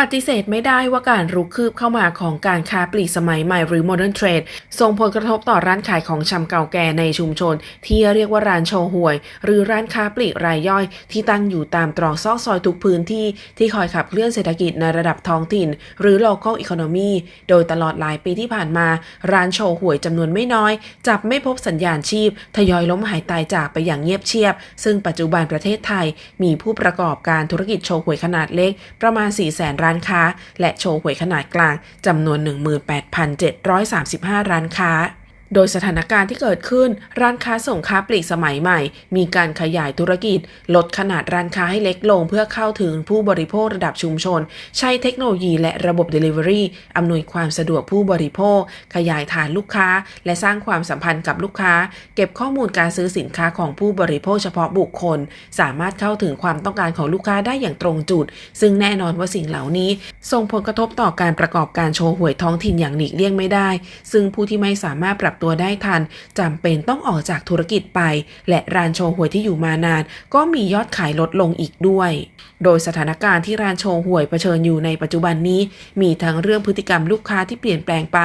ปฏิเสธไม่ได้ว่าการรุกคืบเข้ามาของการค้าปลีกสมัยใหม่หรือ Modern Trade ส่งผลกระทบต่อร้านขายของชำเก่าแก่ในชุมชน ที่เรียกว่าร้านโชห่วย หรือร้านค้าปลีกรายย่อย ที่ตั้งอยู่ตามตรอกซอกซอยทุกพื้นที่ที่คอยขับเคลื่อนเศรษฐกิจในระดับท้องถิ่น หรือ local economy โดยตลอดหลายปีที่ผ่านมา ร้านโชห่วยจำนวนไม่น้อย จับไม่พบสัญญาณชีพ ทยอยล้มหายตายจากไปอย่างเงียบเชียบ ซึ่งปัจจุบันประเทศไทยมีผู้ประกอบการธุรกิจโชห่วยขนาดเล็กประมาณ4 0 0 0 0 0ร้าานค้า และโชว์หวยขนาดกลางจำนวน 18,735 ร้านค้า โดยสถานการณ์ที่เกิดขึ้น ร้านค้าส่งค้าปลีกสมัยใหม่ มีการขยายธุรกิจ ลดขนาดร้านค้าให้เล็กลงเพื่อเข้าถึงผู้บริโภคระดับชุมชน ใช้เทคโนโลยีและระบบ Delivery อำนวยความสะดวกผู้บริโภค ขยายฐานลูกค้า และสร้างความสัมพันธ์กับลูกค้า เก็บข้อมูลการซื้อสินค้าของผู้บริโภคเฉพาะบุคคล สามารถเข้าถึงความต้องการของลูกค้าได้อย่างตรงจุด ซึ่งแน่นอนว่าสิ่งเหล่านี้ ส่งผลกระทบต่อการประกอบการโชว์หวยท้องถิ่นอย่างหลีกเลี่ยงไม่ได้ ซึ่งผู้ที่ไม่สามารถปรับตัวได้ทันจำเป็นต้องออกจากธุรกิจไป และร้านโชว์หวยที่อยู่มานาน ก็มียอดขายลดลงอีกด้วย โดยสถานการณ์ที่ร้านโชว์หวยเผชิญอยู่ในปัจจุบันนี้ มีทั้งเรื่องพฤติกรรมลูกค้าที่เปลี่ยนแปลงไป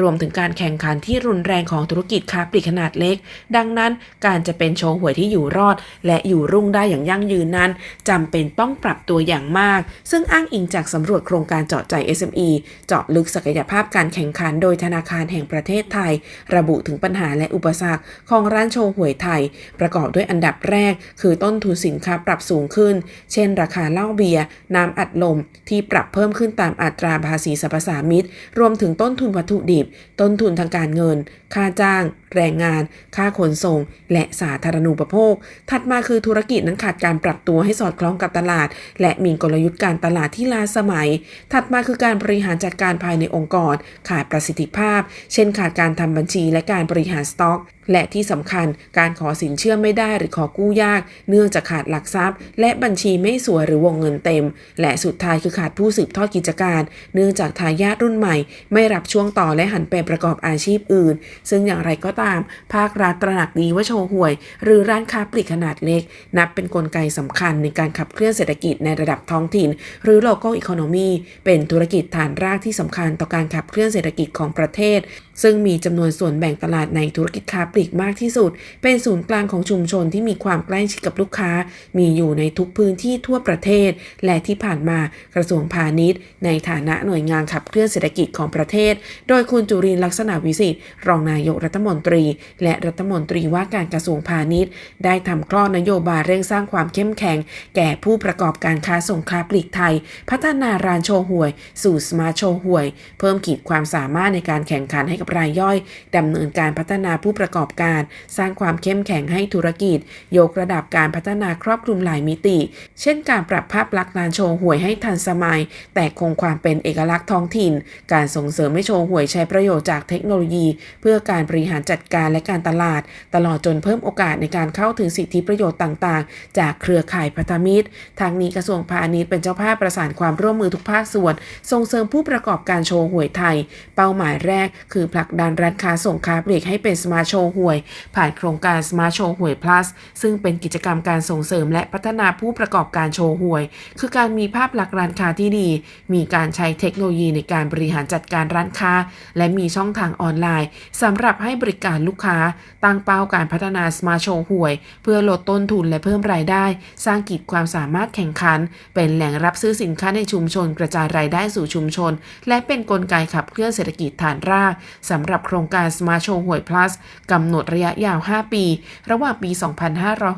รวมถึงการแข่งขันที่รุนแรงของธุรกิจค้าปลีกขนาดเล็ก ดังนั้นการจะเป็นโชว์หวยที่อยู่รอด และอยู่รุ่งได้อย่างยั่งยืนนั้นจำเป็นต้องปรับตัวอย่างมาก ซึ่งอ้างอิงจากสำรวจโครงการเจาะใจ SME เจาะลึกศักยภาพการแข่งขันโดยธนาคารแห่งประเทศไทยระบุถึงปัญหาและอุปสรรคของร้านโชว์หวยไทย ประกอบด้วยอันดับแรก คือต้นทุนสินค้าปรับสูงขึ้น เช่น ราคาเหล้าเบียร์น้ำอัดลม ที่ปรับเพิ่มขึ้นตามอัตราภาษีสรรพสามิตรวมถึงต้นทุนวัตถุดิบ ต้นทุนทางการเงิน ค่าจ้างแรงงาน ค่าขนส่ง และสาธารณูปโภค ถัดมาคือธุรกิจนั้นขาดการปรับตัวให้สอดคล้องกับตลาด และมีกลยุทธ์การตลาดที่ล้าสมัย ถัดมาคือการบริหารจัดการภายในองค์กร ขาดประสิทธิภาพ เช่นขาดการทำบัญชีและการบริหารสต็อก และที่สำคัญการขอสินเชื่อไม่ได้หรือขอกู้ยาก เนื่องจากขาดหลักทรัพย์ และบัญชีไม่สวยหรือวงเงินเต็ม และสุดท้ายคือขาดผู้สืบทอดกิจการ เนื่องจากทายาทรุ่นใหม่ ไม่รับช่วงต่อและหันไปประกอบอาชีพอื่น ซึ่งอย่างไรก็ตาม ภาครัฐตระหนักดีว่าโชว์หวย หรือร้านค้าปลีกขนาดเล็ก นับเป็นนกลไกสำคัญในการขับเคลื่อนเศรษฐกิจในระดับท้องถิ่น หรือ local economy เป็นธุรกิจฐานรากที่สำคัญต่อการขับเคลื่อนเศรษฐกิจของประเทศ ซึ่งมีจำนวนส่วนแบ่งตลาดในธุรกิจค้าปลีกมากที่สุด เป็นศูนย์กลางของชุมชนที่มีความใกล้ชิดกับลูกค้า มีอยู่ในทุกพื้นที่ทั่วประเทศ และที่ผ่านมากระทรวงพาณิชย์ ในฐานะหน่วยงานขับเคลื่อนเศรษฐกิจของประเทศ โดยคุณจุรินลักษณะวิสิทธิ์รองนายกรัฐมนตรี และรัฐมนตรีว่าการกระทรวงพาณิชย์ ได้ทำคลอดนโยบายเร่งสร้างความเข้มแข็ง แก่ผู้ประกอบการค้าส่งค้าปลีกไทย พัฒนาร้านโชว์หวย สู่สมาร์ทโชว์หวย เพิ่มขีดความสามารถในการแข่งขันให้กับรายย่อยดำเนินการพัฒนาผู้ประกอบการ สร้างความเข้มแข็งให้ธุรกิจ ยกระดับการพัฒนาครอบคลุมหลายมิติ เช่น การปรับภาพลักษณ์ร้านโชว์หวยให้ทันสมัย แต่คงความเป็นเอกลักษณ์ท้องถิ่น การส่งเสริมให้โชว์หวยใช้ประโยชน์จากเทคโนโลยี เพื่อการบริหารจัดการและการตลาด ตลอดจนเพิ่มโอกาสในการเข้าถึงสิทธิประโยชน์ต่างๆ จากเครือข่ายพันธมิตร ทางนี้กระทรวงพาณิชย์เป็นเจ้าภาพประสานความร่วมมือทุกภาคส่วน ส่งเสริมผู้ประกอบการโชว์หวยไทย เป้าหมายแรกคือผลักดันร้านค้าส่งค้าปลีกให้เป็นสมาร์ทโชว์หวย ผ่านโครงการสมาร์ทโชว์หวย plus ซึ่งเป็นกิจกรรมการส่งเสริมและพัฒนาผู้ประกอบการโชว์หวย คือการมีภาพลักษณ์ร้านค้าที่ดี มีการใช้เทคโนโลยีในการบริหารจัดการร้านค้า และมีช่องทางออนไลน์สำหรับให้บริการลูกค้า ตั้งเป้าการพัฒนาสมาร์ทโชว์หวย เพื่อลดต้นทุนและเพิ่มรายได้ สร้างกิจความสามารถแข่งขัน เป็นแหล่งรับซื้อสินค้าในชุมชน กระจายรายได้สู่ชุมชน และเป็นนกลไกขับเคลื่อนเศรษฐกิจฐานรากสำหรับโครงการ Smart Show หวย plus กำหนดระยะยาว 5 ปี ระหว่างปี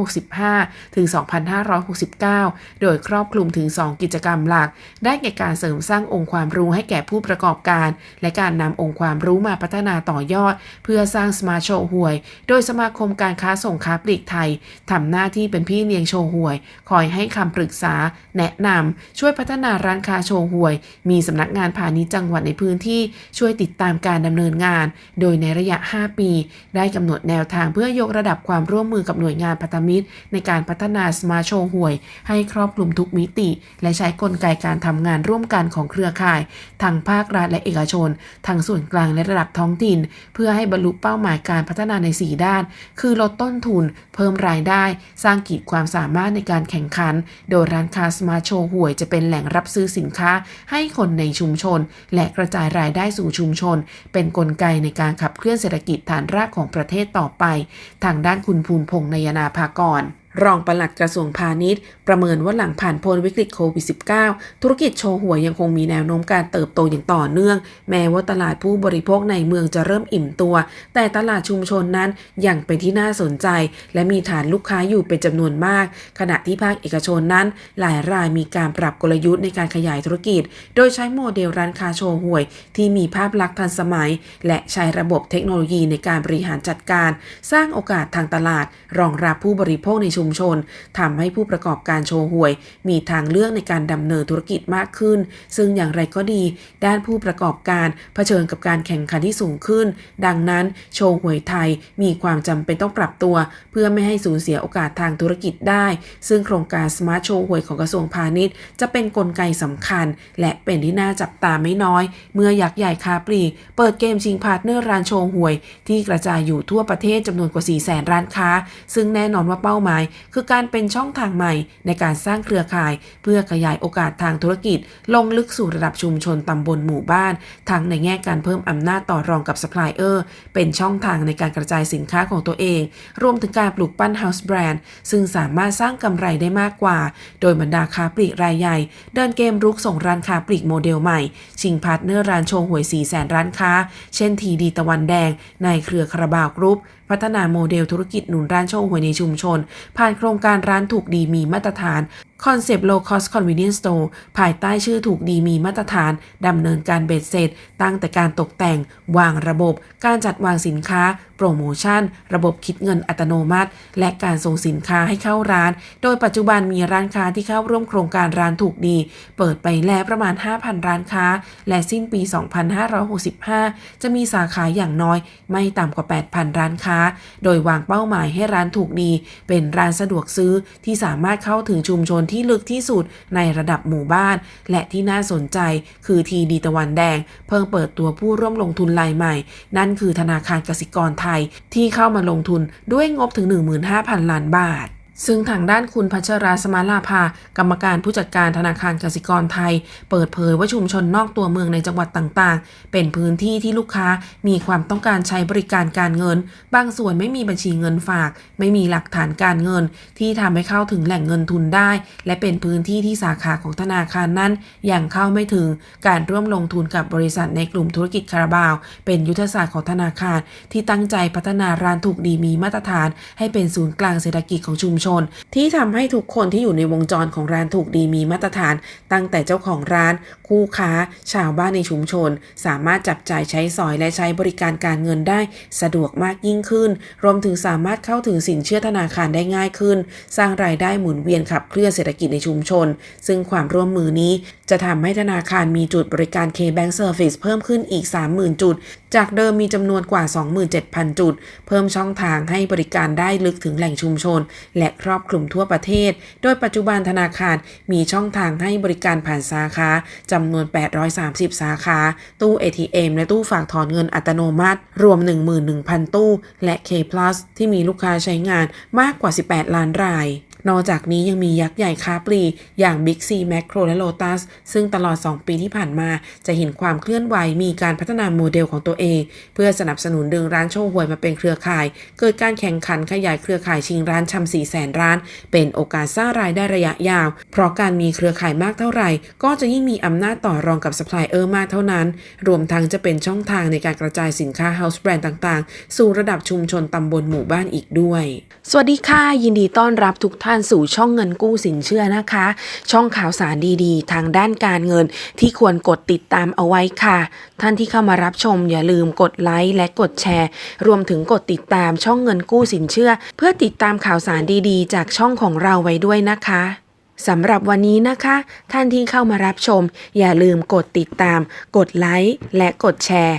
2565 ถึง 2569 โดยครอบคลุมถึง 2 กิจกรรมหลัก ได้แก่การเสริมสร้างองค์ความรู้ให้แก่ผู้ประกอบการ และการนำองค์ความรู้มาพัฒนาต่อยอด เพื่อสร้าง Smart Show หวย โดยสมาคมการค้าส่งค้าปลีกไทยทำหน้าที่เป็นพี่เลี้ยงโชว์หวย คอยให้คำปรึกษา แนะนำช่วยพัฒนาร้านค้าโชว์หวย มีสำนักงานพาณิชย์จังหวัดในพื้นที่ช่วยติดตามการดำเนินนินงาน โดยในระยะ 5 ปี ได้กำหนดแนวทางเพื่อยกระดับความร่วมมือกับหน่วยงานพันธมิตร ในการพัฒนาสมาร์ทโชว์หวย ให้ครอบคลุมทุกมิติ และใช้กลไกการทำงานร่วมกันของเครือข่าย ทั้งภาครัฐและเอกชน ทั้งส่วนกลางและระดับท้องถิ่น เพื่อให้บรรลุเป้าหมายการพัฒนาใน 4 ด้าน คือลดต้นทุน เพิ่มรายได้ สร้างขีดความสามารถในการแข่งขัน โดยร้านค้าสมาร์ทโชว์หวยจะเป็นแหล่งรับซื้อสินค้าให้คนในชุมชน และกระจายรายได้สู่ชุมชน เป็นกลไกในการขับเคลื่อนเศรษฐกิจฐานรากของประเทศต่อไป ทางด้านคุณภูมิพงษ์นยนาภากร รองปลัดกระทรวงพาณิชย์ประเมินว่าหลังผ่านพ้นวิกฤตโควิด -19 ธุรกิจโชว์หวยยังคงมีแนวโน้มการเติบโตอย่างต่อเนื่อง แม้ว่าตลาดผู้บริโภคในเมืองจะเริ่มอิ่มตัว แต่ตลาดชุมชนนั้นยังเป็นที่น่าสนใจ และมีฐานลูกค้าอยู่เป็นจำนวนมาก ขณะที่ภาคเอกชนนั้น หลายรายมีการปรับกลยุทธ์ในการขยายธุรกิจ โดยใช้โมเดลร้านค้าโชว์หวย ที่มีภาพลักษณ์ทันสมัย และใช้ระบบเทคโนโลยีในการบริหารจัดการ สร้างโอกาสทางตลาด รองรับผู้บริโภคในชุมชนทำให้ผู้ประกอบการโชว์หวย มีทางเลือกในการดำเนินธุรกิจมากขึ้น ซึ่งอย่างไรก็ดี ด้านผู้ประกอบการเผชิญกับการแข่งขันที่สูงขึ้น ดังนั้นโชว์หวยไทยมีความจำเป็นต้องปรับตัว เพื่อไม่ให้สูญเสียโอกาสทางธุรกิจได้ ซึ่งโครงการสมาร์ทโชว์หวยของกระทรวงพาณิชย์ จะเป็นนกลไกสำคัญ และเป็นที่น่าจับตาไม่น้อย เมื่อยักษ์ใหญ่คาปลีกเปิดเกมชิงพาร์ทเนอร์ร้านโชว์หวย ที่กระจายอยู่ทั่วประเทศจำนวนกว่า 4 0 0แสนร้านค้า ซึ่งแน่นอนว่าเป้าหมาย คือการเป็นช่องทางใหม่ในการสร้างเครือข่าย เพื่อขยายโอกาสทางธุรกิจ ลงลึกสู่ระดับชุมชนตำบลหมู่บ้าน ทั้งในแง่การเพิ่มอำนาจต่อรองกับซัพพลายเออร์เป็นช่องทางในการกระจายสินค้าของตัวเอง รวมถึงการปลูกปั้นเฮาส์แบรนด์ซึ่งสามารถสร้างกำไรได้มากกว่า โดยบรรดาค้าปลีกรายใหญ่ เดินเกมรุกส่งร้านค้าปลีกโมเดลใหม่ ชิงพาร์ทเนอร์ร้านโชว์หวย4แสนร้านค้า เช่นทีดีตะวันแดง ในเครือคาราบาวกรุ๊ปพัฒนาโมเดลธุรกิจหนุนร้านโชว์หวยในชุมชน ผ่านโครงการร้านถูกดีมีมาตรฐาน คอนเซปต์ low cost convenience store ภายใต้ชื่อถูกดีมีมาตรฐาน ดำเนินการเบ็ดเสร็จ ตั้งแต่การตกแต่ง วางระบบ การจัดวางสินค้า โปรโมชั่น ระบบคิดเงินอัตโนมัติ และการส่งสินค้าให้เข้าร้าน โดยปัจจุบันมีร้านค้าที่เข้าร่วมโครงการร้านถูกดี เปิดไปแล้วประมาณ 5,000 ร้านค้า และสิ้นปี 2565 จะมีสาขาอย่างน้อย ไม่ต่ำกว่า 8,000 ร้านค้า โดยวางเป้าหมายให้ร้านถูกดี เป็นร้านสะดวกซื้อที่สามารถเข้าถึงชุมชนที่ที่ลึกที่สุดในระดับหมู่บ้าน และที่น่าสนใจคือทีดีตะวันแดง เพิ่งเปิดตัวผู้ร่วมลงทุนรายใหม่ นั่นคือธนาคารกสิกรไทยที่เข้ามาลงทุนด้วยงบถึง 15,000 ล้านบาท ซึ่งทางด้านคุณพัชราสมาลาภากรรมการผู้จัดการธนาคารกสิกรไทย เปิดเผยว่าชุมชนนอกตัวเมืองในจังหวัดต่างๆ เป็นพื้นที่ที่ลูกค้ามีความต้องการใช้บริการการเงิน บางส่วนไม่มีบัญชีเงินฝาก ไม่มีหลักฐานการเงิน ที่ทำให้เข้าถึงแหล่งเงินทุนได้ และเป็นพื้นที่ที่สาขาของธนาคารนั้นยังเข้าไม่ถึงการร่วมลงทุนกับบริษัทในกลุ่มธุรกิจคาราบาว เป็นยุทธศาสตร์ของธนาคาร ที่ตั้งใจพัฒนาร้านถูกดีมีมาตรฐาน ให้เป็นศูนย์กลางเศรษฐกิจของชุมชน ที่ทำให้ทุกคนที่อยู่ในวงจรของร้านถูกดีมีมาตรฐาน ตั้งแต่เจ้าของร้าน คู่ค้า ชาวบ้านในชุมชน สามารถจับจ่ายใช้สอยและใช้บริการการเงินได้ สะดวกมากยิ่งขึ้น รวมถึงสามารถเข้าถึงสินเชื่อธนาคารได้ง่ายขึ้น สร้างรายได้หมุนเวียนขับเคลื่อนเศรษฐกิจในชุมชน ซึ่งความร่วมมือนี้จะทำให้ธนาคารมีจุดบริการ K-Bank Service เพิ่มขึ้นอีก 30,000 จุด จากเดิมมีจำนวนกว่า 27,000 จุด เพิ่มช่องทางให้บริการได้ลึกถึงแหล่งชุมชน และครอบคลุมทั่วประเทศ โดยปัจจุบันธนาคารมีช่องทางให้บริการผ่านสาขาจำนวน 830 สาขา ตู้ ATM และตู้ฝากถอนเงินอัตโนมัติ รวม 11,000 ตู้ และ K Plus ที่มีลูกค้าใช้งานมากกว่า 18 ล้านราย นอกจากนี้ยังมียักษ์ใหญ่ค้าปลีกอย่าง Big C Macro และ Lotus ซึ่งตลอด 2 ปีที่ผ่านมา จะเห็นความเคลื่อนไหวมีการพัฒนาโมเดลของตัวเอง เพื่อสนับสนุนดึงร้านโชว์หวยมาเป็นเครือข่าย เกิดการแข่งขันขยายเครือข่ายชิงร้านชำ4แสนร้าน เป็นโอกาสสร้างรายได้ระยะยาว เพราะการมีเครือข่ายมากเท่าไหร่ ก็จะยิ่งมีอำนาจต่อรองกับซัพพลายเออร์มากเท่านั้น รวมทั้งจะเป็นช่องทางในการกระจายสินค้า House Brand ต่าง ๆ สู่ระดับชุมชนตำบลหมู่บ้านอีกด้วย สวัสดีค่ะยินดีต้อนรับทุกท่านานสู่ช่องเงินกู้สินเชื่อนะคะ ช่องข่าวสารดีๆ ทางด้านการเงินที่ควรกดติดตามเอาไว้ค่ะ ท่านที่เข้ามารับชมอย่าลืมกดไลค์และกดแชร์ รวมถึงกดติดตามช่องเงินกู้สินเชื่อ เพื่อติดตามข่าวสารดีๆ จากช่องของเราไว้ด้วยนะคะสำหรับวันนี้นะคะ ท่านที่เข้ามารับชม อย่าลืมกดติดตาม กดไลค์และกดแชร์